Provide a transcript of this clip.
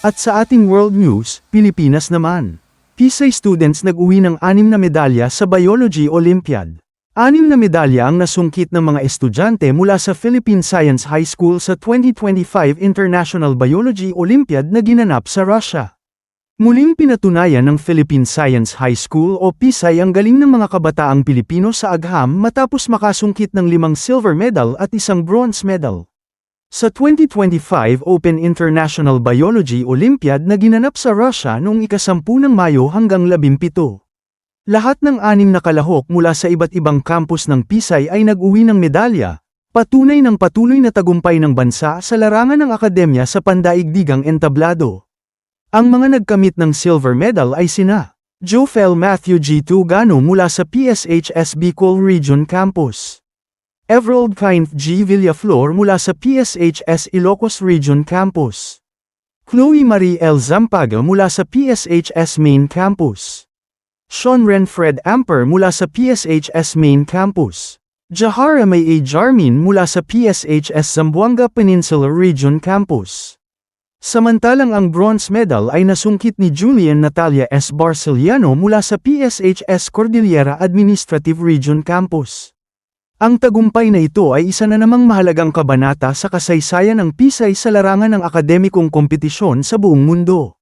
At sa ating world news, Pilipinas naman. Pisay students nag-uwi ng anim na medalya sa Biology Olympiad. Anim na medalya ang nasungkit ng mga estudyante mula sa Philippine Science High School sa 2025 International Biology Olympiad na ginanap sa Russia. Muling pinatunayan ng Philippine Science High School o PISAY ang galing ng mga kabataang Pilipino sa agham matapos makasungkit ng limang silver medal at isang bronze medal. Sa 2025 Open International Biology Olympiad na ginanap sa Russia noong ikasampu ng Mayo hanggang labimpito. Lahat ng anim na kalahok mula sa iba't ibang campus ng PISAY ay nag-uwi ng medalya, patunay ng patuloy na tagumpay ng bansa sa larangan ng akademya sa pandaigdigang entablado. Ang mga nagkamit ng silver medal ay sina Jofel Matthew G. Tugano mula sa PSHS Bicol Region Campus. Everald Kind G. Villaflor mula sa PSHS Ilocos Region Campus. Chloe Marie L. Zampaga mula sa PSHS Main Campus. Sean Renfred Amper mula sa PSHS Main Campus. Jahara May A. Jarmin mula sa PSHS Zamboanga Peninsula Region Campus. Samantalang ang bronze medal ay nasungkit ni Julian Natalia S. Barceliano mula sa PSHS Cordillera Administrative Region Campus. Ang tagumpay na ito ay isa na namang mahalagang kabanata sa kasaysayan ng Pisay sa larangan ng akademikong kompetisyon sa buong mundo.